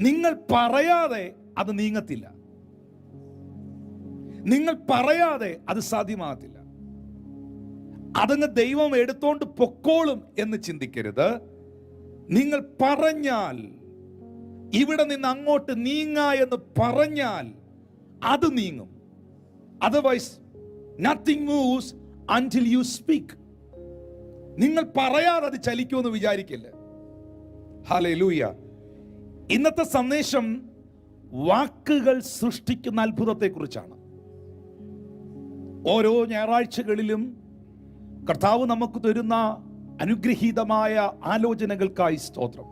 നിങ്ങൾ പറയാതെ അത് നീങ്ങത്തില്ല. നിങ്ങൾ പറയാതെ അത് സാധ്യമാകത്തില്ല. അതങ്ങ് ദൈവം എടുത്തോണ്ട് പൊക്കോളും എന്ന് ചിന്തിക്കരുത്. നിങ്ങൾ പറഞ്ഞാൽ ഇവിടെ നിന്ന് അങ്ങോട്ട് നീങ്ങ എന്ന് പറഞ്ഞാൽ അത് നീങ്ങും. Otherwise nothing moves until you speak നിങ്ങൾ പറയാതെ അത് ചലിക്കുമെന്ന് വിചാരിക്കില്ല? ഹാലേ ലൂയ ഇന്നത്തെ സന്ദേശം വാക്കുകൾ സൃഷ്ടിക്കുന്ന അത്ഭുതത്തെക്കുറിച്ചാണ്. ഓരോ ഞായറാഴ്ചകളിലും കർത്താവ് നമുക്ക് തരുന്ന അനുഗ്രഹീതമായ ആലോചനകൾക്കായി സ്തോത്രം.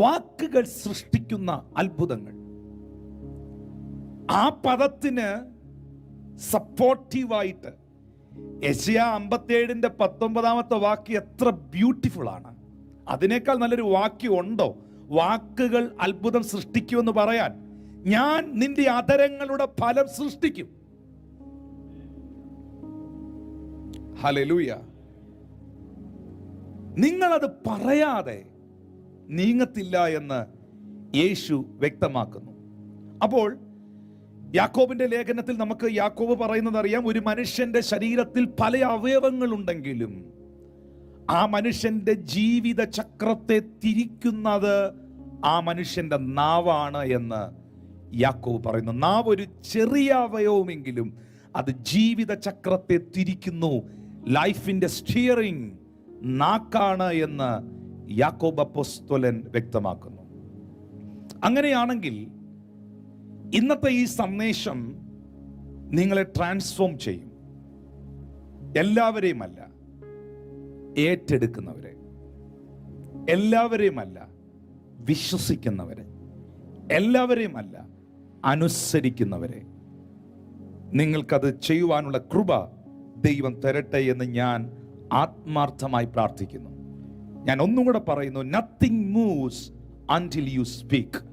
വാക്കുകൾ സൃഷ്ടിക്കുന്ന അത്ഭുതങ്ങൾ. ആ പദത്തിന് സപ്പോർട്ടീവായിട്ട് യശയ അമ്പത്തേഴിന്റെ പത്തൊമ്പതാമത്തെ വാക്ക് എത്ര ബ്യൂട്ടിഫുൾ ആണ് അതിനേക്കാൾ നല്ലൊരു വാക്യം ഉണ്ടോ? വാക്കുകൾ അത്ഭുതം സൃഷ്ടിക്കുമെന്ന് പറയാൻ ഞാൻ നിന്റെ അതരങ്ങളുടെ ഫലം സൃഷ്ടിക്കും. ഹലലൂയ നിങ്ങളത് പറയാതെ നീങ്ങത്തില്ല എന്ന് യേശു വ്യക്തമാക്കുന്നു. അപ്പോൾ യാക്കോബിന്റെ ലേഖനത്തിൽ നമുക്ക് യാക്കോബ് പറയുന്നത് അറിയാം ഒരു മനുഷ്യന്റെ ശരീരത്തിൽ പല അവയവങ്ങളുണ്ടെങ്കിലും ആ മനുഷ്യന്റെ ജീവിത ചക്രത്തെ തിരിക്കുന്നത് ആ മനുഷ്യന്റെ നാവാണ് എന്ന് യാക്കോബ് പറയുന്നു. നാവ് ഒരു ചെറിയ അവയവമെങ്കിലും അത് ജീവിത ചക്രത്തെ തിരിക്കുന്നു. ലൈഫിന്റെ സ്റ്റിയറിംഗ് നാക്കാണ് എന്ന് യാക്കോബ് അപ്പോസ്തോലൻ വ്യക്തമാക്കുന്നു. അങ്ങനെയാണെങ്കിൽ ഇന്നത്തെ ഈ സന്ദേശം നിങ്ങളെ ട്രാൻസ്ഫോം ചെയ്യും. എല്ലാവരെയും അല്ല ഏറ്റെടുക്കുന്നവരെ. എല്ലാവരെയും അല്ല വിശ്വസിക്കുന്നവരെ. എല്ലാവരെയും അല്ല അനുസരിക്കുന്നവരെ. നിങ്ങൾക്കത് ചെയ്യുവാനുള്ള കൃപ ദൈവം തരട്ടെ എന്ന് ഞാൻ ആത്മാർത്ഥമായി പ്രാർത്ഥിക്കുന്നു. ഞാൻ ഒന്നും കൂടെ പറയുന്നു nothing moves until you speak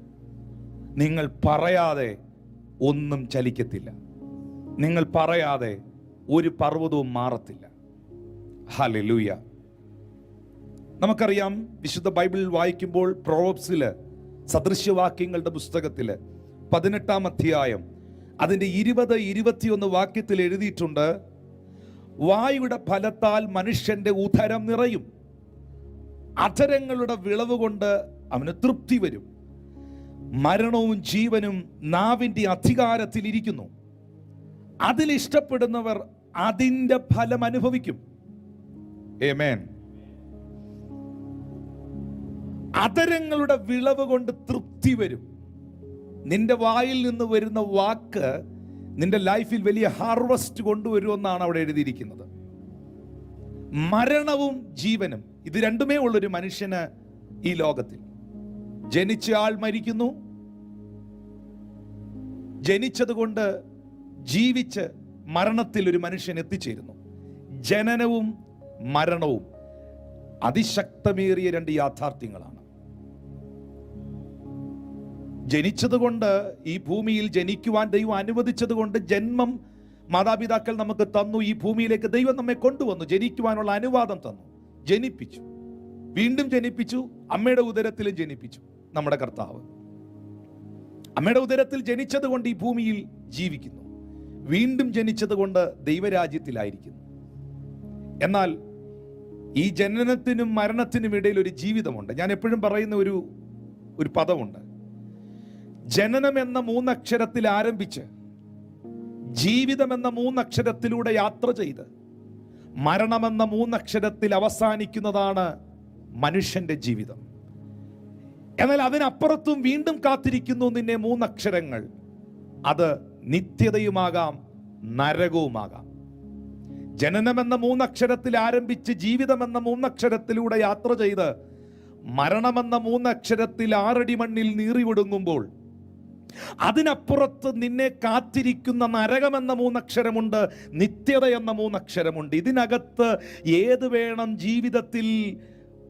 നിങ്ങൾ പറയാതെ ഒന്നും ചലിക്കത്തില്ല. നിങ്ങൾ പറയാതെ ഒരു പർവതവും മാറത്തില്ല. ഹലലൂയ നമുക്കറിയാം വിശുദ്ധ ബൈബിളിൽ വായിക്കുമ്പോൾ പ്രോബ്സിൽ സദൃശ്യവാക്യങ്ങളുടെ പുസ്തകത്തിൽ പതിനെട്ടാം അധ്യായം അതിന്റെ ഇരുപത് ഇരുപത്തിയൊന്ന് വാക്യത്തിൽ എഴുതിയിട്ടുണ്ട് വായുടെ ഫലത്താൽ മനുഷ്യന്റെ ഉദരം നിറയും. അധരങ്ങളുടെ വിളവ് കൊണ്ട് അവന് തൃപ്തി വരും. മരണവും ജീവനും നാവിന്റെ അധികാരത്തിൽ ഇരിക്കുന്നു. അതിലിഷ്ടപ്പെടുന്നവർ അതിന്റെ ഫലം അനുഭവിക്കും. ഏമേൻ അതരങ്ങളുടെ വിളവ് കൊണ്ട് തൃപ്തി വരും. നിന്റെ വായിൽ നിന്ന് വരുന്ന വാക്ക് നിന്റെ ലൈഫിൽ വലിയ ഹാർവസ്റ്റ് കൊണ്ടുവരുമെന്നാണ് അവിടെ എഴുതിയിരിക്കുന്നത്. മരണവും ജീവനും ഇത് രണ്ടുമേ ഉള്ളൊരു മനുഷ്യന് ഈ ലോകത്തിൽ. ജനിച്ച ആൾ മരിക്കുന്നു. ജനിച്ചതുകൊണ്ട് ജീവിച്ച് മരണത്തിൽ ഒരു മനുഷ്യൻ എത്തിച്ചേരുന്നു. ജനനവും മരണവും അതിശക്തമേറിയ രണ്ട് യാഥാർത്ഥ്യങ്ങളാണ്. ജനിച്ചതുകൊണ്ട് ഈ ഭൂമിയിൽ ജനിക്കുവാൻ ദൈവം അനുവദിച്ചത് കൊണ്ട് ജന്മം മാതാപിതാക്കൾ നമുക്ക് തന്നു. ഈ ഭൂമിയിലേക്ക് ദൈവം നമ്മെ കൊണ്ടുവന്നു. ജനിക്കുവാനുള്ള അനുവാദം തന്നു. ജനിപ്പിച്ചു. വീണ്ടും ജനിപ്പിച്ചു. അമ്മയുടെ ഉദരത്തിലും ജനിപ്പിച്ചു നമ്മുടെ കർത്താവ്. അമ്മയുടെ ഉദരത്തിൽ ജനിച്ചത് കൊണ്ട് ഈ ഭൂമിയിൽ ജീവിക്കുന്നു. വീണ്ടും ജനിച്ചതുകൊണ്ട് ദൈവരാജ്യത്തിലായിരിക്കുന്നു. എന്നാൽ ഈ ജനനത്തിനും മരണത്തിനും ഇടയിൽ ഒരു ജീവിതമുണ്ട്. ഞാൻ എപ്പോഴും പറയുന്ന ഒരു ഒരു പദമുണ്ട്. ജനനം എന്ന മൂന്നക്ഷരത്തിൽ ആരംഭിച്ച് ജീവിതം എന്ന മൂന്നക്ഷരത്തിലൂടെ യാത്ര ചെയ്ത് മരണമെന്ന മൂന്നക്ഷരത്തിൽ അവസാനിക്കുന്നതാണ് മനുഷ്യന്റെ ജീവിതം. എന്നാൽ അതിനപ്പുറത്തും വീണ്ടും കാത്തിരിക്കുന്നു നിന്നെ മൂന്നക്ഷരങ്ങൾ. അത് നിത്യതയുമാകാം നരകവുമാകാം. ജനനമെന്ന മൂന്നക്ഷരത്തിൽ ആരംഭിച്ച് ജീവിതമെന്ന മൂന്നക്ഷരത്തിലൂടെ യാത്ര ചെയ്ത് മരണമെന്ന മൂന്നക്ഷരത്തിൽ ആറടി മണ്ണിൽ നീറിവിടുങ്ങുമ്പോൾ അതിനപ്പുറത്ത് നിന്നെ കാത്തിരിക്കുന്ന നരകമെന്ന മൂന്നക്ഷരമുണ്ട് നിത്യത എന്ന മൂന്നക്ഷരമുണ്ട്. ഇതിനകത്ത് ഏത് വേണം ജീവിതത്തിൽ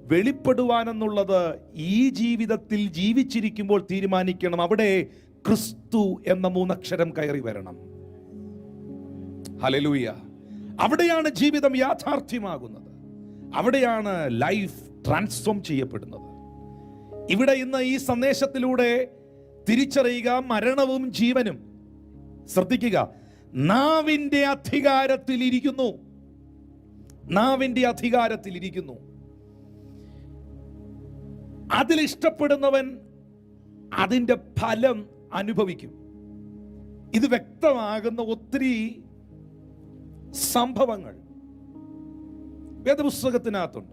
വെളിപ്പെടുവാനെന്നുള്ളത് ഈ ജീവിതത്തിൽ ജീവിച്ചിരിക്കുമ്പോൾ തീരുമാനിക്കണം. അവിടെ ക്രിസ്തു എന്ന മൂന്നക്ഷരം കയറി വരണം. ഹലലൂയ അവിടെയാണ് ജീവിതം യാഥാർത്ഥ്യമാകുന്നത്. അവിടെയാണ് ലൈഫ് ട്രാൻസ്ഫോം ചെയ്യപ്പെടുന്നത്. ഇവിടെ ഇന്ന് ഈ സന്ദേശത്തിലൂടെ തിരിച്ചറിയുക മരണവും ജീവനും. ശ്രദ്ധിക്കുക നാവിന്റെ അധികാരത്തിൽ ഇരിക്കുന്നു. നാവിന്റെ അധികാരത്തിൽ ഇരിക്കുന്നു. അതിലിഷ്ടപ്പെടുന്നവൻ അതിന്റെ ഫലം അനുഭവിക്കും. ഇത് വ്യക്തമാകുന്ന ഒത്തിരി സംഭവങ്ങൾ വേദപുസ്തകത്തിനകത്തുണ്ട്.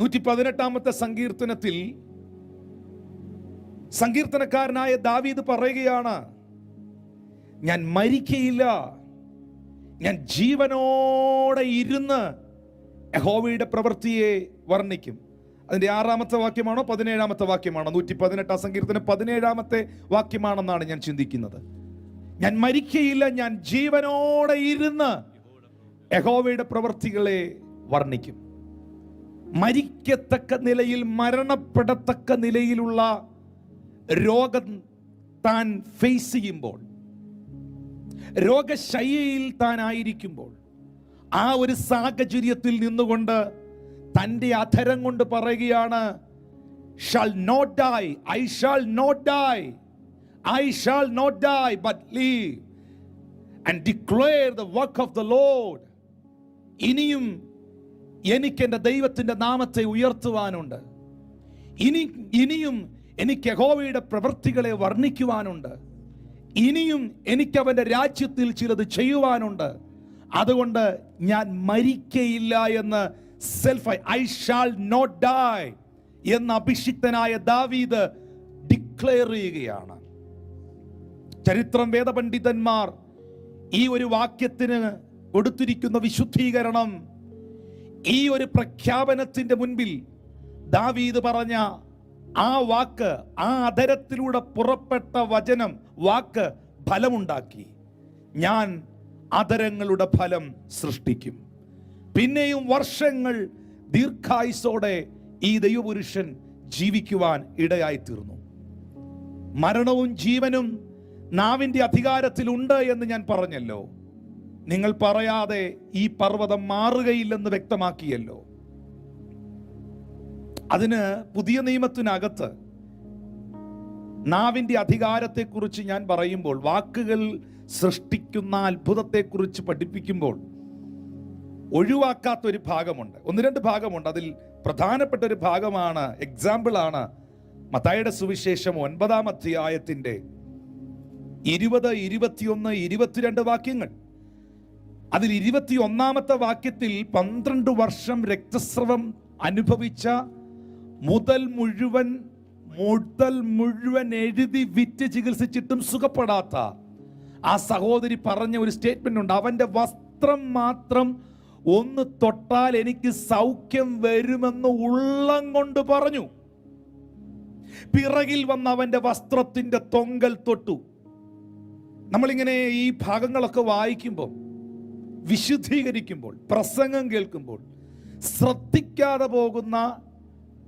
നൂറ്റി പതിനെട്ടാമത്തെ സങ്കീർത്തനത്തിൽ സങ്കീർത്തനക്കാരനായ ദാവീദ് പറയുകയാണ് ഞാൻ മരിക്കയില്ല. ഞാൻ ജീവനോടെ ഇരുന്ന് യഹോവയുടെ പ്രവൃത്തിയെ വർണിക്കും. അതിന്റെ ആറാമത്തെ വാക്യമാണോ പതിനേഴാമത്തെ വാക്യമാണോ? നൂറ്റി പതിനെട്ടാം സങ്കീർത്തനം പതിനേഴാമത്തെ വാക്യമാണെന്നാണ് ഞാൻ ചിന്തിക്കുന്നത്. ഞാൻ മരിക്കയില്ല ഞാൻ ജീവനോടെ ഇരുന്ന് യഹോവയുടെ പ്രവൃത്തികളെ വർണിക്കും. മരിക്കത്തക്ക നിലയിൽ മരണപ്പെടത്തക്ക നിലയിലുള്ള രോഗം താൻ ഫേസ് ചെയ്യുമ്പോൾ രോഗശയ്യയിൽ താൻ ആയിരിക്കുമ്പോൾ ആ ഒരു സാഹചര്യത്തിൽ നിന്നുകൊണ്ട് തന്റെ അധരം കൊണ്ട് പറയുകയാണ് shall not die I shall not die I shall not die but live and declare the work of the Lord ഇനിയും എനിക്ക് എന്റെ ദൈവത്തിന്റെ നാമത്തെ ഉയർത്തുവാനുണ്ട്. ഇനി ഇനിയും എനിക്ക് യഹോവയുടെ പ്രവൃത്തികളെ വർണിക്കുവാനുണ്ട്. ഇനിയും എനിക്ക് അവന്റെ രാജ്യത്തിൽ ചിലത് ചെയ്യുവാനുണ്ട്. അതുകൊണ്ട് ഞാൻ മരിക്കയില്ല എന്ന് self I shall not die എന്ന് അഭിഷിക്തനായ ദാവീദ് ഡിക്ലെയർ ചെയ്യുകയാണ്. ചരിത്രം വേദപണ്ഡിതന്മാർ ഈ ഒരു വാക്യത്തിന് കൊടുത്തിരിക്കുന്ന വിശുദ്ധീകരണം ഈ ഒരു പ്രഖ്യാപനത്തിന്റെ മുൻപിൽ ദാവീദ് പറഞ്ഞ ആ വാക്ക് ആ അധരത്തിലൂടെ പുറപ്പെട്ട വചനം വാക്ക് ഫലമുണ്ടാക്കി. ഞാൻ അധരങ്ങളുടെ ഫലം സൃഷ്ടിക്കും. പിന്നെയും വർഷങ്ങൾ ദീർഘായുസോടെ ഈ ദൈവപുരുഷൻ ജീവിക്കുവാൻ ഇടയായി തീർന്നു മരണവും ജീവനും നാവിന്റെ അധികാരത്തിലുണ്ട് എന്ന് ഞാൻ പറഞ്ഞല്ലോ. നിങ്ങൾ പറയാതെ ഈ പർവതം മാറുകയില്ലെന്ന് വ്യക്തമാക്കിയല്ലോ. അതിന് പുതിയ നിയമത്തിനകത്ത് നാവിന്റെ അധികാരത്തെക്കുറിച്ച് ഞാൻ പറയുമ്പോൾ വാക്കുകൾ സൃഷ്ടിക്കുന്ന അത്ഭുതത്തെക്കുറിച്ച് പഠിപ്പിക്കുമ്പോൾ ഒഴിവാക്കാത്ത ഒരു ഭാഗമുണ്ട്. ഒന്ന് രണ്ട് ഭാഗമുണ്ട്. അതിൽ പ്രധാനപ്പെട്ട ഒരു ഭാഗമാണ് എക്സാമ്പിളാണ് മത്തായുടെ സുവിശേഷം ഒൻപതാം അധ്യായത്തിന്റെ ഇരുപത് ഇരുപത്തിയൊന്ന് ഇരുപത്തിരണ്ട് വാക്യങ്ങൾ. അതിൽ ഇരുപത്തി ഒന്നാമത്തെ വാക്യത്തിൽ പന്ത്രണ്ട് വർഷം രക്തസ്രവം അനുഭവിച്ച മുതൽ മുഴുവൻ മുതൽ മുഴുവൻ എഴുതി വിറ്റ് ചികിത്സിച്ചിട്ടും സുഖപ്പെടാത്ത ആ സഹോദരി പറഞ്ഞ ഒരു സ്റ്റേറ്റ്മെന്റ് ഉണ്ട്. അവന്റെ വസ്ത്രം മാത്രം ഒന്ന് തൊട്ടാൽ എനിക്ക് സൗഖ്യം വരുമെന്ന് ഉള്ളം കൊണ്ട് പറഞ്ഞു. പിറകിൽ വന്ന അവന്റെ വസ്ത്രത്തിന്റെ തൊങ്കൽ തൊട്ടു. നമ്മളിങ്ങനെ ഈ ഭാഗങ്ങളൊക്കെ വായിക്കുമ്പോൾ വിശുദ്ധീകരിക്കുമ്പോൾ പ്രസംഗം കേൾക്കുമ്പോൾ ശ്രദ്ധിക്കാതെ പോകുന്ന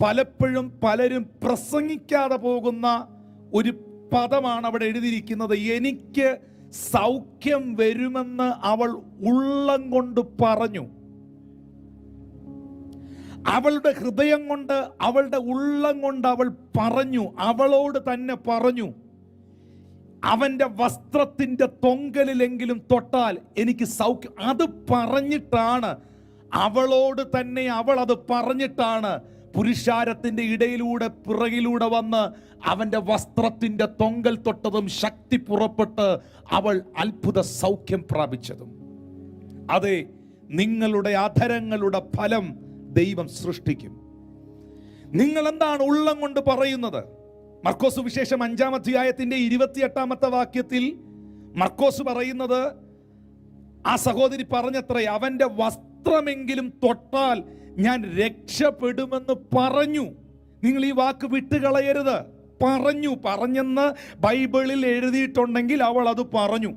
പലപ്പോഴും പലരും പ്രസംഗിക്കാതെ പോകുന്ന ഒരു പദമാണ് അവിടെ എഴുതിയിരിക്കുന്നത്. എനിക്ക് സൗഖ്യം വരുമെന്ന് അവൾ ഉള്ളം കൊണ്ട് പറഞ്ഞു. അവളുടെ ഹൃദയം കൊണ്ട് അവളുടെ ഉള്ളം കൊണ്ട് അവൾ പറഞ്ഞു. അവളോട് തന്നെ പറഞ്ഞു അവന്റെ വസ്ത്രത്തിന്റെ തൊങ്കലിലെങ്കിലും തൊട്ടാൽ എനിക്ക് സൗഖ്യം. അത് പറഞ്ഞിട്ടാണ്. അവളോട് തന്നെ അവൾ അത് പറഞ്ഞിട്ടാണ്. പുരുഷാരത്തിന്റെ ഇടയിലൂടെ പിറകിലൂടെ വന്ന് അവന്റെ വസ്ത്രത്തിന്റെ തൊങ്കൽ തൊട്ടതും ശക്തി പുറപ്പെട്ട് അവൾ അത്ഭുത സൗഖ്യം പ്രാപിച്ചതും. അതെ നിങ്ങളുടെ അധരങ്ങളുടെ ഫലം ദൈവം സൃഷ്ടിക്കും. നിങ്ങൾ എന്താണ് ഉള്ളം കൊണ്ട് പറയുന്നത്? മർക്കോസ് വിശേഷം അഞ്ചാം അധ്യായത്തിന്റെ ഇരുപത്തിയെട്ടാമത്തെ വാക്യത്തിൽ മർക്കോസ് പറയുന്നത് ആ സഹോദരി പറഞ്ഞത്രേ അവന്റെ വസ്ത്രമെങ്കിലും തൊട്ടാൽ ഞാൻ രക്ഷപ്പെടുമെന്ന് പറഞ്ഞു. നിങ്ങൾ ഈ വാക്ക് വിട്ടുകളയരുത്. പറഞ്ഞു പറഞ്ഞെന്ന് ബൈബിളിൽ എഴുതിയിട്ടുണ്ടെങ്കിൽ അവൾ അത് പറഞ്ഞു.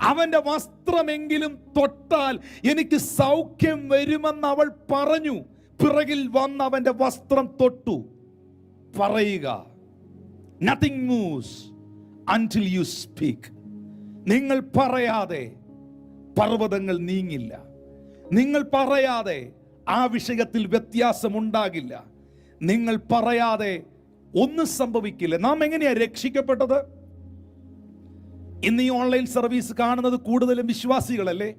അവന്റെ വസ്ത്രമെങ്കിലും തൊട്ടാൽ എനിക്ക് സൗഖ്യം വരുമെന്ന് അവൾ പറഞ്ഞു. പിറകിൽ വന്ന് അവന്റെ വസ്ത്രം തൊട്ടു. പറയുക nothing moves until you speak നിങ്ങൾ പറയാതെ പർവതങ്ങൾ നീങ്ങില്ല. നിങ്ങൾ പറയാതെ ആ വിഷയത്തിൽ വ്യത്യാസമുണ്ടാകില്ല. നിങ്ങൾ പറയാതെ ഒന്നും സംഭവിക്കില്ല. നാം എങ്ങനെയാ രക്ഷിക്കപ്പെട്ടത്? ഇന്ന് ഈ ഓൺലൈൻ സർവീസ് കാണുന്നത് കൂടുതലും വിശ്വാസികളല്ലേ?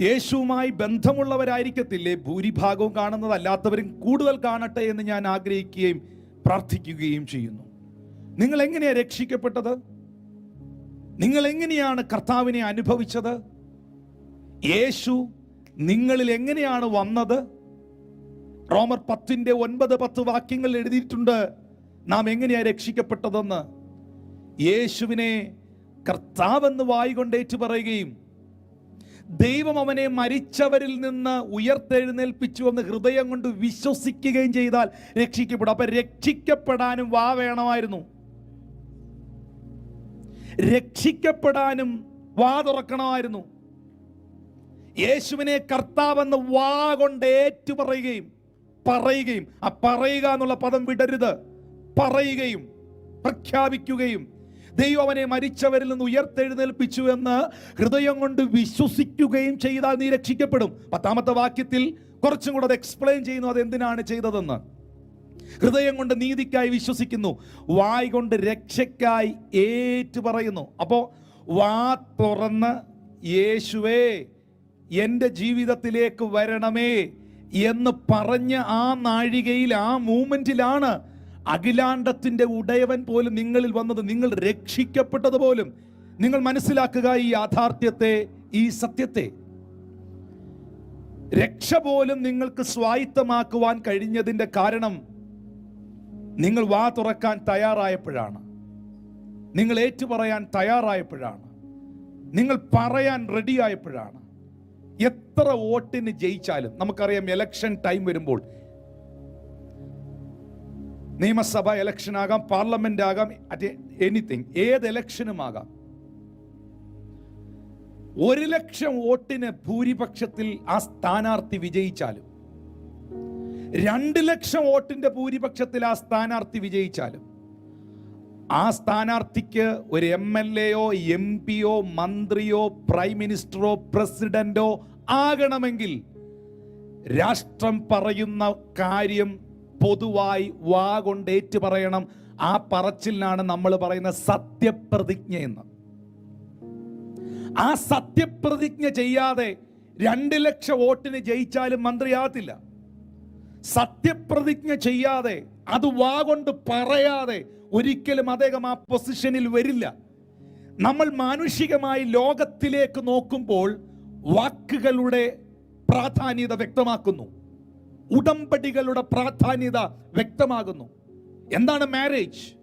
യേശുവുമായി ബന്ധമുള്ളവരായിരിക്കത്തില്ലേ? ഭൂരിഭാഗവും കാണുന്നത് അല്ലാത്തവരും കൂടുതൽ കാണട്ടെ എന്ന് ഞാൻ ആഗ്രഹിക്കുകയും പ്രാർത്ഥിക്കുകയും ചെയ്യുന്നു. നിങ്ങൾ എങ്ങനെയാ രക്ഷിക്കപ്പെട്ടത്? നിങ്ങൾ എങ്ങനെയാണ് കർത്താവിനെ അനുഭവിച്ചത്? യേശു നിങ്ങളിൽ എങ്ങനെയാണ് വന്നത്? റോമർ പത്തിന്റെ ഒൻപത് പത്ത് വാക്യങ്ങൾ എഴുതിയിട്ടുണ്ട്. നാം എങ്ങനെയാണ് രക്ഷിക്കപ്പെട്ടതെന്ന്? യേശുവിനെ കർത്താവെന്ന് വായികൊണ്ട് ഏറ്റു പറയുകയും ദൈവം അവനെ മരിച്ചവരിൽ നിന്ന് ഉയർത്തെഴുന്നേൽപ്പിച്ചു എന്ന് ഹൃദയം കൊണ്ട് വിശ്വസിക്കുകയും ചെയ്താൽ രക്ഷിക്കപ്പെടും. അപ്പൊ രക്ഷിക്കപ്പെടാനും വാ വേണമായിരുന്നു. രക്ഷിക്കപ്പെടാനും വാ തുറക്കണമായിരുന്നു. യേശുവിനെ കർത്താവെന്ന് വാ കൊണ്ട് ഏറ്റു പറയുകയും ആ പറയുക എന്നുള്ള പദം വിടരുത്. പറയുകയും പ്രഖ്യാപിക്കുകയും. ദൈവം അവനെ മരിച്ചവരിൽ നിന്ന് ഉയർത്തെഴുന്നേൽപ്പിച്ചു എന്ന് ഹൃദയം കൊണ്ട് വിശ്വസിക്കുകയും ചെയ്താൽ നീ രക്ഷിക്കപ്പെടും. പത്താമത്തെ വാക്യത്തിൽ കുറച്ചും കൂടെ അത് എക്സ്പ്ലെയിൻ ചെയ്യുന്നു അത് എന്തിനാണ് ചെയ്തതെന്ന്. ഹൃദയം കൊണ്ട് നീതിക്കായി വിശ്വസിക്കുന്നു. വായ് കൊണ്ട് രക്ഷയ്ക്കായി ഏറ്റു പറയുന്നു അപ്പോ വാ തുറന്ന് യേശുവേ. എന്റെ ജീവിതത്തിലേക്ക് വരണമേ എന്ന് പറഞ്ഞ ആ നാഴികയിൽ ആ മൂമെന്റിലാണ് അഖിലാണ്ടത്തിന്റെ ഉടയവൻ പോലും നിങ്ങളിൽ വന്നത്. നിങ്ങൾ രക്ഷിക്കപ്പെട്ടത് പോലും. നിങ്ങൾ മനസ്സിലാക്കുക ഈ യാഥാർത്ഥ്യത്തെ ഈ സത്യത്തെ. രക്ഷ പോലും നിങ്ങൾക്ക് സ്വായത്തമാക്കുവാൻ കഴിഞ്ഞതിന്റെ കാരണം നിങ്ങൾ വാ തുറക്കാൻ തയ്യാറായപ്പോഴാണ്. നിങ്ങൾ ഏറ്റുപറയാൻ തയ്യാറായപ്പോഴാണ്. നിങ്ങൾ പറയാൻ റെഡിയായപ്പോഴാണ്. എത്ര വോട്ടിന് ജയിച്ചാലും നമുക്കറിയാം ഇലക്ഷൻ ടൈം വരുമ്പോൾ നിയമസഭ ഇലക്ഷൻ ആകാം പാർലമെന്റ് ആകാം അറ്റ് എനിത്തിങ് ഏത് ഇലക്ഷനും ആകാം. ഒരു ലക്ഷം വോട്ടിന് ഭൂരിപക്ഷത്തിൽ ആ സ്ഥാനാർത്ഥി വിജയിച്ചാലും രണ്ട് ലക്ഷം വോട്ടിന്റെ ഭൂരിപക്ഷത്തിൽ ആ സ്ഥാനാർത്ഥി വിജയിച്ചാലും ആ സ്ഥാനാർത്ഥിക്ക് ഒരു എം എൽ എയോ എം പിയോ മന്ത്രിയോ പ്രൈം മിനിസ്റ്ററോ പ്രസിഡന്റോ ആകണമെങ്കിൽ രാഷ്ട്രം പറയുന്ന കാര്യം പൊതുവായി വാ കൊണ്ട് പറയണം. ആ പറച്ചിലിനാണ് നമ്മൾ പറയുന്ന സത്യപ്രതിജ്ഞ എന്ന്. ആ സത്യപ്രതിജ്ഞ ചെയ്യാതെ രണ്ട് ലക്ഷം വോട്ടിന് ജയിച്ചാലും മന്ത്രിയാകത്തില്ല. സത്യപ്രതിജ്ഞ ചെയ്യാതെ അത് വാ കൊണ്ട് പറയാതെ ഒരിക്കലും അദ്ദേഹം ആ പൊസിഷനിൽ വരില്ല. നമ്മൾ മാനുഷികമായി ലോകത്തിലേക്ക് നോക്കുമ്പോൾ വാക്കുകളുടെ പ്രാധാന്യത വ്യക്തമാക്കുന്നു. ഉടമ്പടികളുടെ പ്രാധാന്യത വ്യക്തമാകുന്നു. എന്താണ് മാരേജ്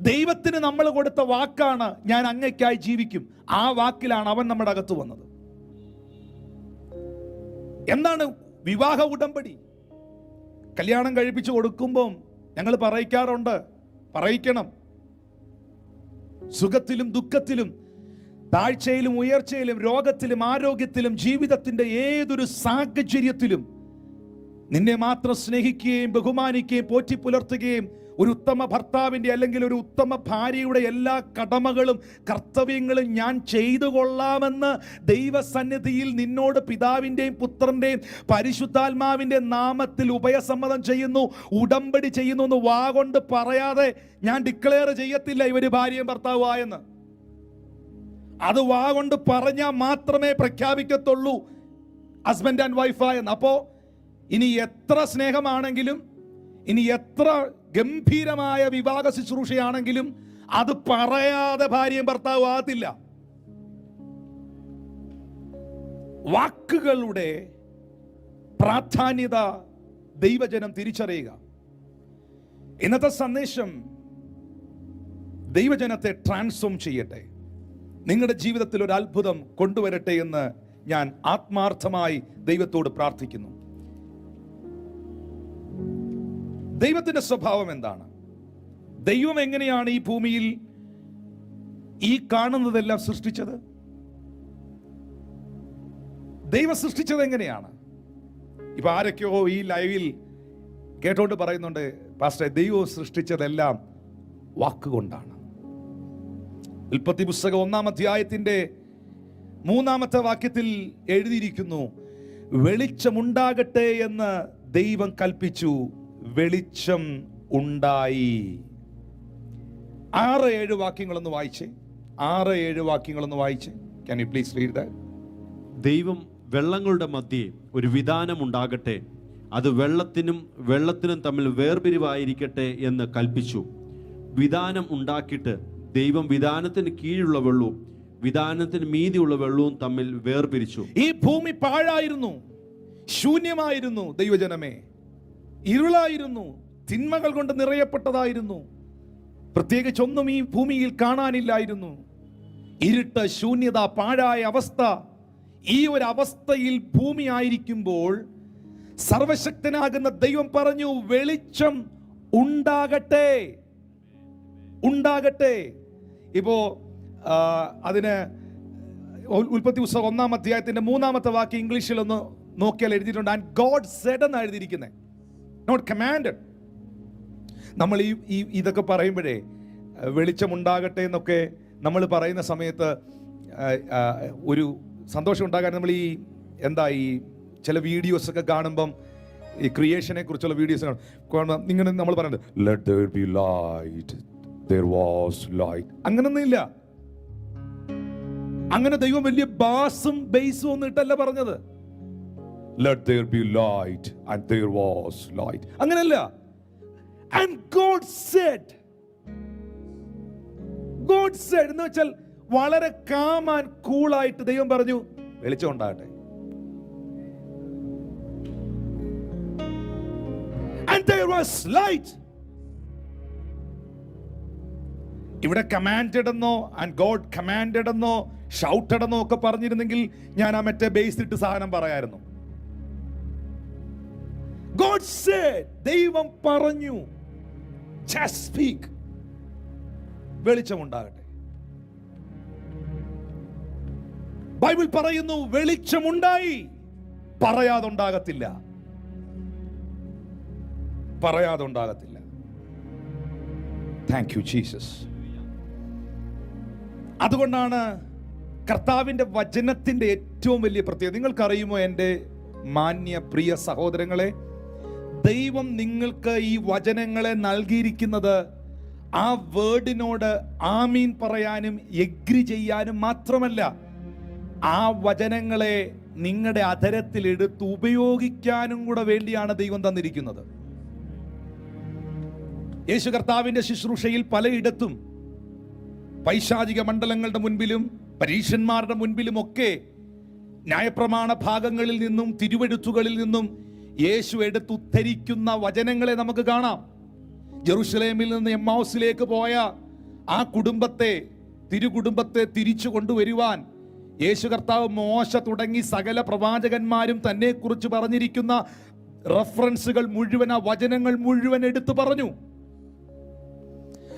ദൈവത്തിന് നമ്മൾ കൊടുത്ത വാക്കാണ് ഞാൻ അങ്ങയ്ക്കായി ജീവിക്കും. ആ വാക്കിലാണ് അവൻ നമ്മുടെ അകത്ത് വന്നത്. എന്താണ് വിവാഹ ഉടമ്പടി? കല്യാണം കഴിപ്പിച്ചു കൊടുക്കുമ്പം ഞങ്ങൾ പറയിക്കാറുണ്ട്. പറയിക്കണം. സുഖത്തിലും ദുഃഖത്തിലും താഴ്ചയിലും ഉയർച്ചയിലും രോഗത്തിലും ആരോഗ്യത്തിലും ജീവിതത്തിന്റെ ഏതൊരു സാഹചര്യത്തിലും നിന്നെ മാത്രം സ്നേഹിക്കുകയും ബഹുമാനിക്കുകയും പോറ്റി പുലർത്തുകയും ഒരു ഉത്തമ ഭർത്താവിന്റെ അല്ലെങ്കിൽ ഒരു ഉത്തമ ഭാര്യയുടെ എല്ലാ കടമകളും കർത്തവ്യങ്ങളും ഞാൻ ചെയ്തു കൊള്ളാമെന്ന് ദൈവസന്നിധിയിൽ നിന്നോട് പിതാവിന്റെയും പുത്രന്റെയും പരിശുദ്ധാത്മാവിന്റെ നാമത്തിൽ ഉഭയസമ്മതം ചെയ്യുന്നു ഉടമ്പടി ചെയ്യുന്നു എന്ന് വാ കൊണ്ട് പറയാതെ ഞാൻ ഡിക്ലെയർ ചെയ്യത്തില്ല ഇവർ ഭാര്യയും ഭർത്താവുമായെന്ന് അത് വാ കൊണ്ട് പറഞ്ഞാൽ മാത്രമേ പ്രഖ്യാപിക്കത്തുള്ളൂ ഹസ്ബൻഡ് ആൻഡ് വൈഫായെന്ന് അപ്പോൾ ഇനി എത്ര സ്നേഹമാണെങ്കിലും ഇനി എത്ര ഗംഭീരമായ വിവാഹ ശുശ്രൂഷയാണെങ്കിലും അത് പറയാതെ ഭാര്യയും ഭർത്താവും ആകത്തില്ല. വാക്കുകളുടെ പ്രാധാന്യത ദൈവജനം തിരിച്ചറിയുക. ഇന്നത്തെ സന്ദേശം ദൈവജനത്തെ ട്രാൻസ്ഫോം ചെയ്യട്ടെ. നിങ്ങളുടെ ജീവിതത്തിൽ ഒരു അത്ഭുതം കൊണ്ടുവരട്ടെ എന്ന് ഞാൻ ആത്മാർത്ഥമായി ദൈവത്തോട് പ്രാർത്ഥിക്കുന്നു. ദൈവത്തിന്റെ സ്വഭാവം എന്താണ്? ദൈവം എങ്ങനെയാണ് ഈ ഭൂമിയിൽ ഈ കാണുന്നതെല്ലാം സൃഷ്ടിച്ചത്? ദൈവം സൃഷ്ടിച്ചത് എങ്ങനെയാണ്? ഇപ്പൊ ആരൊക്കെയോ ഈ ലൈവിൽ കേട്ടോണ്ട് പറയുന്നുണ്ട് പാസ്റ്റർ ദൈവം സൃഷ്ടിച്ചതെല്ലാം വാക്കുകൊണ്ടാണ്. ഉൽപ്പത്തി പുസ്തകം ഒന്നാം അധ്യായത്തിന്റെ മൂന്നാമത്തെ വാക്യത്തിൽ എഴുതിയിരിക്കുന്നു വെളിച്ചമുണ്ടാകട്ടെ എന്ന് ദൈവം കൽപ്പിച്ചു വെളിച്ചം ഉണ്ടായി. ആറ് ഏഴ് വാക്യങ്ങളൊന്ന് വായിച്ചേ. ആറ് ഏഴ് വാക്യങ്ങളൊന്ന് വായിച്ചേ. Can you please read that ദൈവം വെള്ളങ്ങളുടെ മധ്യേ ഒരു വിധാനം ഉണ്ടാകട്ടെ. അത് വെള്ളത്തിനും വെള്ളത്തിനും തമ്മിൽ വേർപിരിവായിരിക്കട്ടെ എന്ന് കൽപ്പിച്ചു. വിധാനം ഉണ്ടാക്കിയിട്ട് ദൈവം വിധാനത്തിന് കീഴുള്ള വെള്ളവും വിധാനത്തിന് മീതിയുള്ള വെള്ളവും തമ്മിൽ വേർപിരിച്ചു. ഈ ഭൂമി പാഴായിരുന്നു. ശൂന്യമായിരുന്നു ദൈവജനമേ. ഇരുളായിരുന്നു. തിന്മകൾ കൊണ്ട് നിറയപ്പെട്ടതായിരുന്നു. പ്രത്യേകിച്ചൊന്നും ഈ ഭൂമിയിൽ കാണാനില്ലായിരുന്നു. ഇരുട്ട് ശൂന്യത പാഴായ അവസ്ഥ. ഈ ഒരു അവസ്ഥയിൽ ഭൂമി ആയിരിക്കുമ്പോൾ സർവശക്തനാകുന്ന ദൈവം പറഞ്ഞു വെളിച്ചം ഉണ്ടാകട്ടെ. ഉണ്ടാകട്ടെ. ഇപ്പോ അതിന് ഉൽപ്പത്തി പുസ്തകം ഒന്നാം അധ്യായത്തിന്റെ മൂന്നാമത്തെ വാക്ക് ഇംഗ്ലീഷിൽ ഒന്ന് നോക്കിയാൽ എഴുതിയിട്ടുണ്ട്. ആൻഡ് ഗോഡ് സെഡ് എന്നാണ് എഴുതിയിരിക്കുന്നത്. നോട്ട് കമാൻഡഡ് നമ്മൾ ഈ ഈ ഇതൊക്കെ പറയുമ്പോഴേ വെളിച്ചമുണ്ടാകട്ടെ എന്നൊക്കെ നമ്മൾ പറയുന്ന സമയത്ത് ഒരു സന്തോഷം ഉണ്ടാകാൻ നമ്മൾ ഈ എന്താ ഈ ചില വീഡിയോസ് ഒക്കെ കാണുമ്പം ഈ ക്രിയേഷനെ കുറിച്ചുള്ള വീഡിയോസ് കാണും ഇങ്ങനെ നമ്മൾ പറയുന്നത് let there be light there was light അങ്ങനൊന്നും ഇല്ല അങ്ങനെ ദൈവം വലിയ ബാസും ബേസും ഒന്നും ഇട്ടല്ല പറഞ്ഞത്. Let there be light and there was light അങ്ങനല്ല and God said God said എന്ന് വെച്ചാൽ വളരെ കാമാൻ കൂളായിട്ട് ദൈവം പറഞ്ഞു വെളിച്ചം ഉണ്ടാകട്ടെ. ഇവിടെ കമാൻഡഡ് എന്നോ ആൻഡ് ഗോഡ് കമാൻഡഡ് എന്നോ ഷൗട്ടഡ് എന്നോ ഒക്കെ പറഞ്ഞിരുന്നെങ്കിൽ ഞാൻ ആ മറ്റേ ബേസ് ഇട്ട് സാധനം പറയായിരുന്നു. ഗോഡ് സേഡ് ദൈവം പറഞ്ഞു സ്പീക്ക് വെളിച്ചമുണ്ടാകട്ടെ. ബൈബിൾ പറയുന്നു വെളിച്ചമുണ്ടായി. പറയാതെ ഉണ്ടാകത്തില്ല പറയാതെ ഉണ്ടാകത്തില്ല താങ്ക് യു ജീസസ് അതുകൊണ്ടാണ് കർത്താവിന്റെ വചനത്തിന്റെ ഏറ്റവും വലിയ പ്രത്യേകത. നിങ്ങൾക്കറിയുമോ എന്റെ മാന്യ പ്രിയ സഹോദരങ്ങളെ? ദൈവം നിങ്ങൾക്ക് ഈ വചനങ്ങളെ നൽകിയിരിക്കുന്നത് ആ വേർഡിനോട് ആമീൻ പറയാനും എഗ്രി ചെയ്യാനും മാത്രമല്ല ആ വചനങ്ങളെ നിങ്ങളുടെ അധരത്തിൽ എടുത്ത് ഉപയോഗിക്കാനും കൂടെ വേണ്ടിയാണ് ദൈവം തന്നിരിക്കുന്നത്. യേശു കർത്താവിന്റെ ശുശ്രൂഷയിൽ പലയിടത്തും പൈശാചിക മണ്ഡലങ്ങളുടെ മുൻപിലും പരീക്ഷന്മാരുടെ മുൻപിലും ഒക്കെ ന്യായപ്രമാണ ഭാഗങ്ങളിൽ നിന്നും തിരുവെഴുത്തുകളിൽ നിന്നും യേശു എടുത്തുദ്ധരിക്കുന്ന വചനങ്ങളെ നമുക്ക് കാണാം. ജെറുസലേമിൽ നിന്ന് എമ്മൗസിലേക്ക് പോയ ആ കുടുംബത്തെ തിരുകുടുംബത്തെ തിരിച്ചു കൊണ്ടുവരുവാൻ യേശു കർത്താവ് മോശ തുടങ്ങി സകല പ്രവാചകന്മാരും തന്നെ കുറിച്ച് പറഞ്ഞിരിക്കുന്ന റഫറൻസുകൾ മുഴുവൻ ആ വചനങ്ങൾ മുഴുവൻ എടുത്തു പറഞ്ഞു.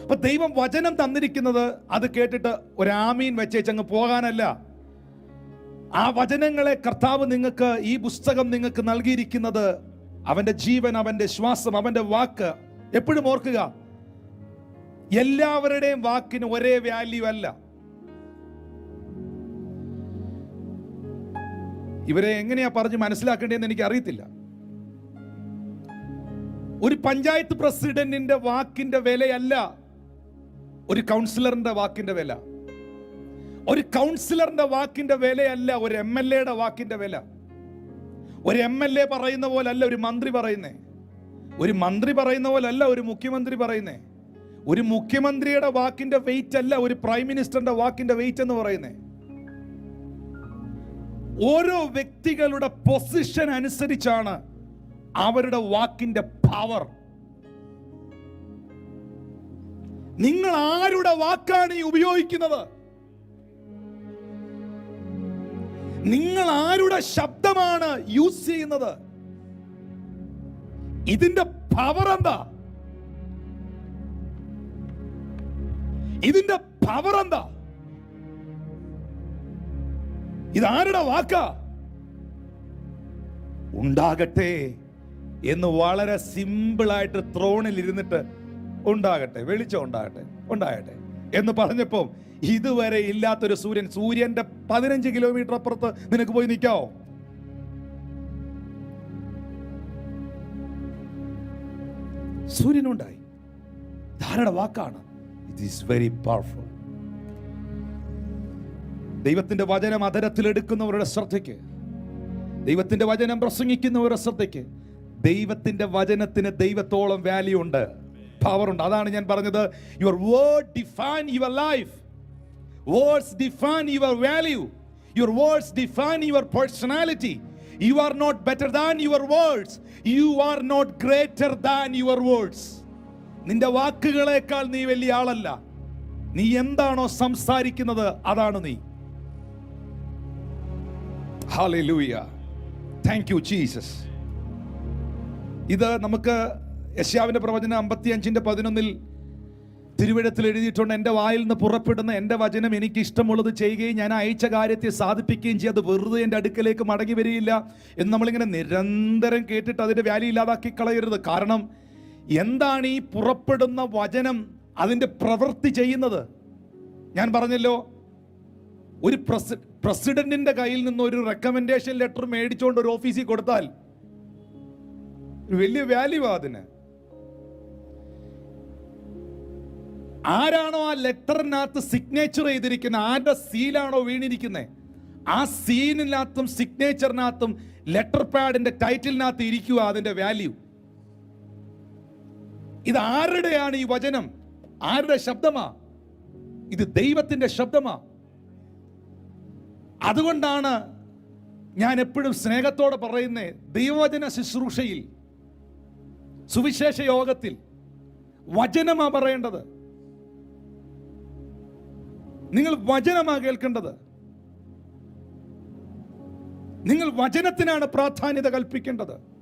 അപ്പൊ ദൈവം വചനം തന്നിരിക്കുന്നത് അത് കേട്ടിട്ട് ഒരാമീൻ വെച്ചേച്ചങ്ങ് പോകാനല്ല. ആ വചനങ്ങളെ കർത്താവ് നിങ്ങൾക്ക് ഈ പുസ്തകം നിങ്ങൾക്ക് നൽകിയിരിക്കുന്നത് അവന്റെ ജീവൻ അവന്റെ ശ്വാസം അവന്റെ വാക്ക്. എപ്പോഴും ഓർക്കുക എല്ലാവരുടെയും വാക്കിന് ഒരേ വാല്യൂ അല്ല. ഇവരെ എങ്ങനെയാ പറഞ്ഞ് മനസ്സിലാക്കേണ്ടതെന്ന് എനിക്ക് അറിയത്തില്ല ഒരു പഞ്ചായത്ത് പ്രസിഡന്റിന്റെ വാക്കിന്റെ വിലയല്ല ഒരു കൗൺസിലറിന്റെ വാക്കിന്റെ വില. ഒരു കൗൺസിലറിന്റെ വാക്കിന്റെ വിലയല്ല ഒരു എം എൽ എയുടെ വാക്കിന്റെ വില. ഒരു എം എൽ എ പറയുന്ന പോലെ അല്ല ഒരു മന്ത്രി പറയുന്നേ. ഒരു മന്ത്രി പറയുന്ന പോലെ അല്ല ഒരു മുഖ്യമന്ത്രി പറയുന്നേ. ഒരു മുഖ്യമന്ത്രിയുടെ വാക്കിന്റെ വെയിറ്റ് അല്ല ഒരു പ്രൈം മിനിസ്റ്ററിന്റെ വാക്കിന്റെ വെയിറ്റ് എന്ന് പറയുന്നേ. ഓരോ വ്യക്തികളുടെ പൊസിഷൻ അനുസരിച്ചാണ് അവരുടെ വാക്കിന്റെ പവർ നിങ്ങൾ ആരുടെ വാക്കാണ് ഈ ഉപയോഗിക്കുന്നത്? നിങ്ങൾ ആരുടെ ശബ്ദമാണ് യൂസ് ചെയ്യുന്നത്? ഇതിന്റെ പവർ എന്താ? ഇതിന്റെ പവർ എന്താ? ഇതാരുടെ വാക്ക? ഉണ്ടാകട്ടെ എന്ന് വളരെ സിമ്പിളായിട്ട് ത്രോണിൽ ഇരുന്നിട്ട് ഉണ്ടാകട്ടെ വെളിച്ചം ഉണ്ടാകട്ടെ ഉണ്ടാകട്ടെ എന്ന് പറഞ്ഞപ്പോ ഇതുവരെ ഇല്ലാത്തൊരു സൂര്യൻ സൂര്യന്റെ പതിനഞ്ച് കിലോമീറ്റർ അപ്പുറത്ത് നിനക്ക് പോയി നിൽക്കാവോ? സൂര്യനുണ്ടായി. ധാരണ വാക്കാണ്. ഇറ്റ് ഈസ് വെരി പവർഫുൾ ദൈവത്തിന്റെ വചനം അധരത്തിലെടുക്കുന്നവരുടെ ശ്രദ്ധയ്ക്ക് ദൈവത്തിന്റെ വചനം പ്രസംഗിക്കുന്നവരുടെ ശ്രദ്ധയ്ക്ക് ദൈവത്തിന്റെ വചനത്തിന് ദൈവത്തോളം വാല്യൂ ഉണ്ട്. പവർ ഉണ്ട്. അതാണ് ഞാൻ പറഞ്ഞത്. Your word define your life words define your value your words define your personality you are not better than your words you are not greater than your words നിന്റെ വാക്കുകളേക്കാൾ നീ വലിയ ആളല്ല. നീ എന്താണോ സംസാരിക്കുന്നത് അതാണ് നീ. Hallelujah. താങ്ക് യു ജീസസ് ഇത് നമുക്ക് യശ്യാവിന്റെ പ്രവചനം അമ്പത്തി അഞ്ചിന്റെ പതിനൊന്നിൽ തിരുവിടത്തിൽ എഴുതിയിട്ടുണ്ട് എന്റെ വായിൽ നിന്ന് പുറപ്പെടുന്ന എന്റെ വചനം എനിക്ക് ഇഷ്ടമുള്ളത് ചെയ്യുകയും ഞാൻ അയച്ച കാര്യത്തെ സാധിപ്പിക്കുകയും ചെയ്യും. അത് വെറുതെ എന്റെ അടുക്കലേക്ക് മടങ്ങി വരികയില്ല. എന്ന് നമ്മളിങ്ങനെ നിരന്തരം കേട്ടിട്ട് അതിന്റെ വാല്യൂ ഇല്ലാതാക്കി കളയരുത്. കാരണം എന്താണ് ഈ പുറപ്പെടുന്ന വചനം അതിന്റെ പ്രവൃത്തി ചെയ്യുന്നത്? ഞാൻ പറഞ്ഞല്ലോ ഒരു പ്രസി കയ്യിൽ നിന്ന് ഒരു റെക്കമെൻഡേഷൻ ലെറ്റർ മേടിച്ചുകൊണ്ട് ഒരു ഓഫീസിൽ കൊടുത്താൽ വലിയ വാല്യൂ അതിന്. ആരാണോ ആ ലെറ്ററിനകത്ത് സിഗ്നേച്ചർ ചെയ്തിരിക്കുന്നത് ആരുടെ സീലാണോ വീണിരിക്കുന്നത് ആ സീനിനകത്തും സിഗ്നേച്ചറിനകത്തും ലെറ്റർ പാഡിന്റെ ടൈറ്റിലിനകത്ത് ഇരിക്കുക അതിന്റെ വാല്യൂ ഇത് ആരുടെയാണ് ഈ വചനം? ആരുടെ ശബ്ദമാ? ഇത് ദൈവത്തിന്റെ ശബ്ദമാ. അതുകൊണ്ടാണ് ഞാൻ എപ്പോഴും സ്നേഹത്തോടെ പറയുന്നത് ദൈവവചന ശുശ്രൂഷയിൽ സുവിശേഷ യോഗത്തിൽ വചനമാ പറയേണ്ടത്. നിങ്ങൾ വചനമാ കേൾക്കേണ്ടത്. നിങ്ങൾ വചനത്തിനാണ് പ്രാധാന്യത കൽപ്പിക്കേണ്ടത്.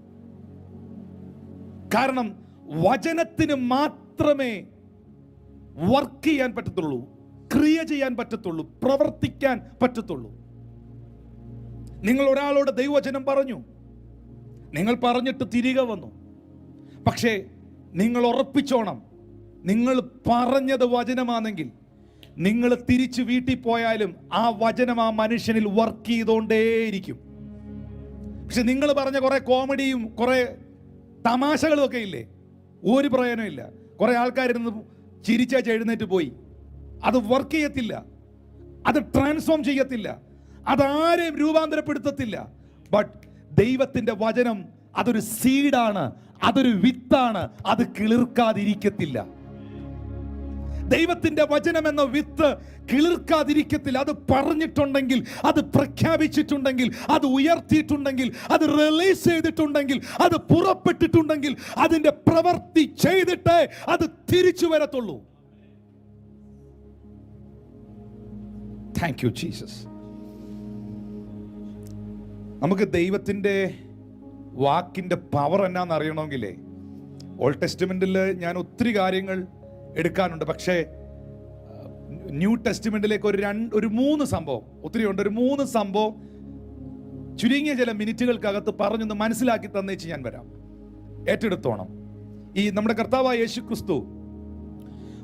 കാരണം വചനത്തിന് മാത്രമേ വർക്ക് ചെയ്യാൻ പറ്റത്തുള്ളൂ ക്രിയ ചെയ്യാൻ പറ്റത്തുള്ളൂ പ്രവർത്തിക്കാൻ പറ്റത്തുള്ളൂ. നിങ്ങൾ ഒരാളോട് ദൈവവചനം പറഞ്ഞു. നിങ്ങൾ പറഞ്ഞിട്ട് തിരികെ വന്നു. പക്ഷേ നിങ്ങൾ ഉറപ്പിച്ചോണം. നിങ്ങൾ പറഞ്ഞത് വചനമാണെങ്കിൽ നിങ്ങൾ തിരിച്ചു വീട്ടിൽ പോയാലും ആ വചനം ആ മനുഷ്യനിൽ വർക്ക് ചെയ്തുകൊണ്ടേയിരിക്കും പക്ഷെ നിങ്ങൾ പറഞ്ഞ കുറെ കോമഡിയും കുറെ തമാശകളും ഒക്കെ ഇല്ലേ? ഒരു പ്രയോജനമില്ല കുറെ ആൾക്കാരിന്ന് ചിരിച്ചാച്ച് എഴുന്നേറ്റ് പോയി. അത് വർക്ക് ചെയ്യത്തില്ല. അത് ട്രാൻസ്ഫോം ചെയ്യത്തില്ല. അതാരെയും രൂപാന്തരപ്പെടുത്തത്തില്ല. ബട്ട് ദൈവത്തിന്റെ വചനം അതൊരു സീഡാണ് അതൊരു വിത്താണ് അത് കിളിർക്കാതിരിക്കത്തില്ല. ദൈവത്തിന്റെ വചനം എന്ന വിത്ത് കിളിർക്കാതിരിക്കത്തില്ല അത് പറഞ്ഞിട്ടുണ്ടെങ്കിൽ അത് പ്രഖ്യാപിച്ചിട്ടുണ്ടെങ്കിൽ അത് ഉയർത്തിയിട്ടുണ്ടെങ്കിൽ അത് റിലീസ് ചെയ്തിട്ടുണ്ടെങ്കിൽ അത് പുറപ്പെട്ടിട്ടുണ്ടെങ്കിൽ അതിന്റെ പ്രവൃത്തി ചെയ്തിട്ടേ അത് തിരിച്ചു വരത്തുള്ളൂ. താങ്ക് യു ജീസസ് നമുക്ക് ദൈവത്തിന്റെ വാക്കിന്റെ പവർ എന്നാന്ന് അറിയണമെങ്കിലേ ഓൾഡ് ടെസ്റ്റ്മെന്റിൽ ഞാൻ ഒത്തിരി കാര്യങ്ങൾ എടുക്കാനുണ്ട്. പക്ഷേ ന്യൂ ടെസ്റ്റ്മെന്റിലേക്ക് ഒരു രണ്ട് ഒരു മൂന്ന് സംഭവം ഒത്തിരി ഉണ്ട്. ഒരു മൂന്ന് സംഭവം ചുരുങ്ങിയ ചില മിനിറ്റുകൾക്കകത്ത് പറഞ്ഞൊന്ന് മനസ്സിലാക്കി തന്നേച്ച് ഞാൻ വരാം. ഏറ്റെടുത്തോണം. ഈ നമ്മുടെ കർത്താവായ യേശു ക്രിസ്തു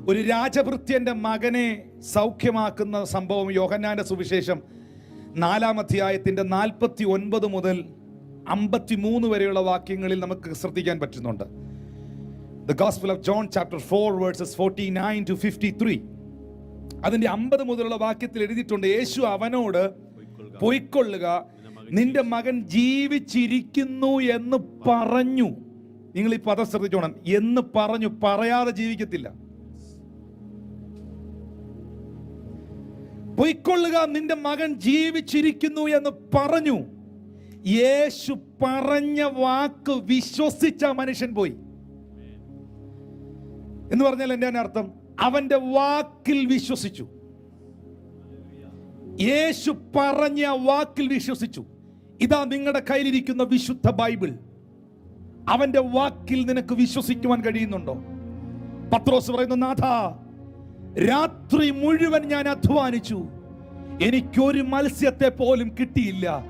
ഒരു രാജഭൃത്യന്റെ മകനെ സൗഖ്യമാക്കുന്ന സംഭവം യോഹന്നാന്റെ സുവിശേഷം നാലാം അധ്യായത്തിന്റെ നാൽപ്പത്തി ഒൻപത് മുതൽ അമ്പത്തി മൂന്ന് വരെയുള്ള വാക്യങ്ങളിൽ നമുക്ക് ശ്രദ്ധിക്കാൻ പറ്റുന്നുണ്ട്. The gospel of John chapter four verses forty nine to fifty three അതിന്റെ അമ്പത് മുതലുള്ള വാക്യത്തിൽ എഴുതിയിട്ടുണ്ട് യേശു അവനോട് പൊയ്ക്കൊള്ളുക നിന്റെ മകൻ ജീവിച്ചിരിക്കുന്നു എന്ന് പറഞ്ഞു. നിങ്ങൾ ഈ പദം ശ്രദ്ധിച്ചോണം. എന്ന് പറഞ്ഞു പറയാതെ ജീവിക്കത്തില്ല. പൊയ്ക്കൊള്ളുക നിന്റെ മകൻ ജീവിച്ചിരിക്കുന്നു എന്ന് പറഞ്ഞു. യേശു പറഞ്ഞ വാക്ക് വിശ്വസിച്ച മനുഷ്യൻ പോയി. എന്ന് പറഞ്ഞാൽ എന്റെ അർത്ഥം അവന്റെ വാക്കിൽ വിശ്വസിച്ചു. യേശു പറഞ്ഞ വാക്കിൽ വിശ്വസിച്ചു. ഇതാ നിങ്ങളുടെ കയ്യിലിരിക്കുന്ന വിശുദ്ധ ബൈബിൾ. അവന്റെ വാക്കിൽ നിനക്ക് വിശ്വസിക്കുവാൻ കഴിയുന്നുണ്ടോ? പത്രോസ് പറയുന്നു നാഥ രാത്രി മുഴുവൻ ഞാൻ അധ്വാനിച്ചു. എനിക്കൊരു മത്സ്യത്തെ പോലും കിട്ടിയില്ല.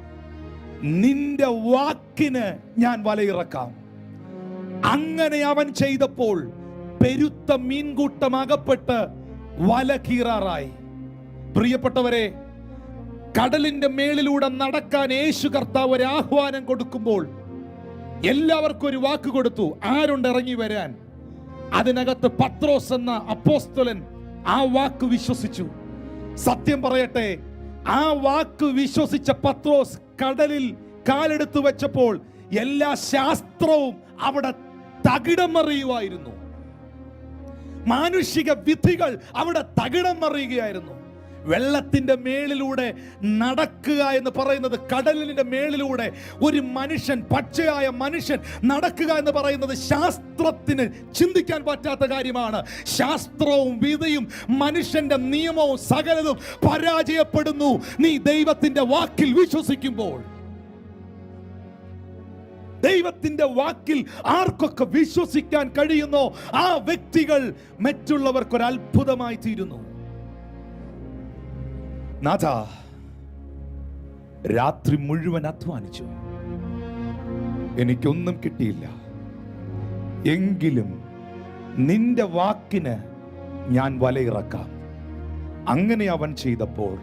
നിന്റെ വാക്കിന് ഞാൻ വലയിറക്കാം. അങ്ങനെ അവൻ ചെയ്തപ്പോൾ പെരുത്ത മീൻകൂട്ടം അകപ്പെട്ട് വല കീറാറായി. പ്രിയപ്പെട്ടവരെ കടലിന്റെ മേളിലൂടെ നടക്കാൻ യേശു കർത്താവ് ഒരു ആഹ്വാനം കൊടുക്കുമ്പോൾ എല്ലാവർക്കും ഒരു വാക്ക് കൊടുത്തു. ആരുണ്ട് ഇറങ്ങി വരാൻ? അതിനകത്ത് പത്രോസ് എന്ന അപ്പോസ്തലൻ ആ വാക്ക് വിശ്വസിച്ചു. സത്യം പറയട്ടെ ആ വാക്ക് വിശ്വസിച്ച പത്രോസ് കടലിൽ കാലെടുത്ത് വെച്ചപ്പോൾ എല്ലാ ശാസ്ത്രവും അവിടെ തകിടം മറിയുമായിരുന്നു. മാനുഷിക വിധികൾ അവിടെ തകിടം മറിയുകയായിരുന്നു. വെള്ളത്തിന്റെ മേളിലൂടെ നടക്കുക എന്ന് പറയുന്നത് കടലിന്റെ മേളിലൂടെ ഒരു മനുഷ്യൻ പച്ചയായ മനുഷ്യൻ നടക്കുക എന്ന് പറയുന്നത് ശാസ്ത്രത്തിന് ചിന്തിക്കാൻ പറ്റാത്ത കാര്യമാണ്. ശാസ്ത്രവും വിധിയും മനുഷ്യന്റെ നിയമവും സകലതും പരാജയപ്പെടുന്നു. നീ ദൈവത്തിന്റെ വാക്കിൽ വിശ്വസിക്കുമ്പോൾ ദൈവത്തിന്റെ വാക്കിൽ ആർക്കൊക്കെ വിശ്വസിക്കാൻ കഴിയുന്നോ ആ വ്യക്തികൾ മറ്റുള്ളവർക്ക് ഒരു അത്ഭുതമായി തീരുന്നു. നാഥ രാത്രി മുഴുവൻ അധ്വാനിച്ചു. എനിക്കൊന്നും കിട്ടിയില്ല. എങ്കിലും നിന്റെ വാക്കിന് ഞാൻ വലയിറക്കാം. അങ്ങനെ അവൻ ചെയ്തപ്പോൾ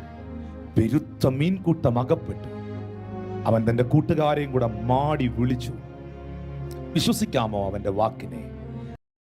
പെരുത്ത മീൻകൂട്ടം അകപ്പെട്ടു. അവൻ തന്റെ കൂട്ടുകാരെയും കൂടെ മാടി വിളിച്ചു. വിശ്വസിക്കാമോ അവന്റെ വാക്കിനെ?